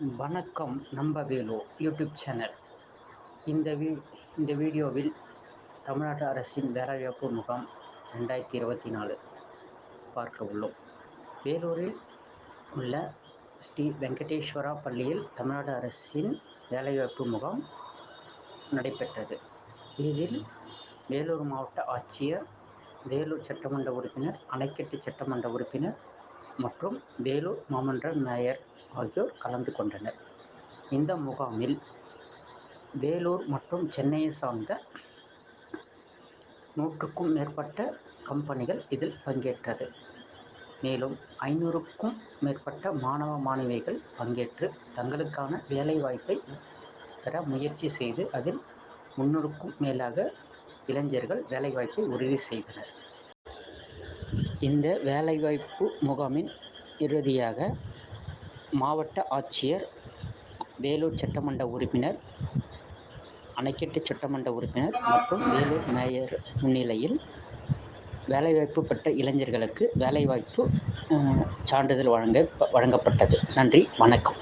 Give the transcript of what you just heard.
வணக்கம் நம்பவேலு YouTube channel. இந்த வீ இந்த வீடியோவில் தமிழ்நாடு அரசின் வேலைவாய்ப்பு முகாம் ரெண்டாயிரத்தி இருபத்தி நாலு பார்க்க உள்ளோம். வேலூரில் உள்ள ஸ்ரீ வெங்கடேஸ்வரா பள்ளியில் தமிழ்நாடு அரசின் வேலைவாய்ப்பு முகாம் நடைபெற்றது. இதில் வேலூர் மாவட்ட ஆட்சியர் வேலூர் சட்டமன்ற உறுப்பினர் அணைக்கட்டு சட்டமன்ற உறுப்பினர் மற்றும் வேலூர் மாமன்ற மேயர் ஆகியோர் கலந்து கொண்டனர். இந்த முகாமில் வேலூர் மற்றும் சென்னையை சார்ந்த நூற்றுக்கும் மேற்பட்ட கம்பெனிகள் இதில் பங்கேற்றது. மேலும் ஐநூறுக்கும் மேற்பட்ட மாணவ மாணவிகள் பங்கேற்று தங்களுக்கான வேலைவாய்ப்பை பெற முயற்சி செய்து அதில் முன்னூறுக்கும் மேலாக இளைஞர்கள் வேலைவாய்ப்பை உறுதி செய்தனர். இந்த வேலைவாய்ப்பு முகாமின் இறுதியாக மாவட்ட ஆட்சியர் வேலூர் சட்டமன்ற உறுப்பினர் அணைக்கட்டு சட்டமன்ற உறுப்பினர் மற்றும் வேலூர் மேயர் முன்னிலையில் வேலைவாய்ப்பு பெற்ற இளைஞர்களுக்கு வேலைவாய்ப்பு சான்றிதழ் வழங்க வழங்கப்பட்டது. நன்றி வணக்கம்.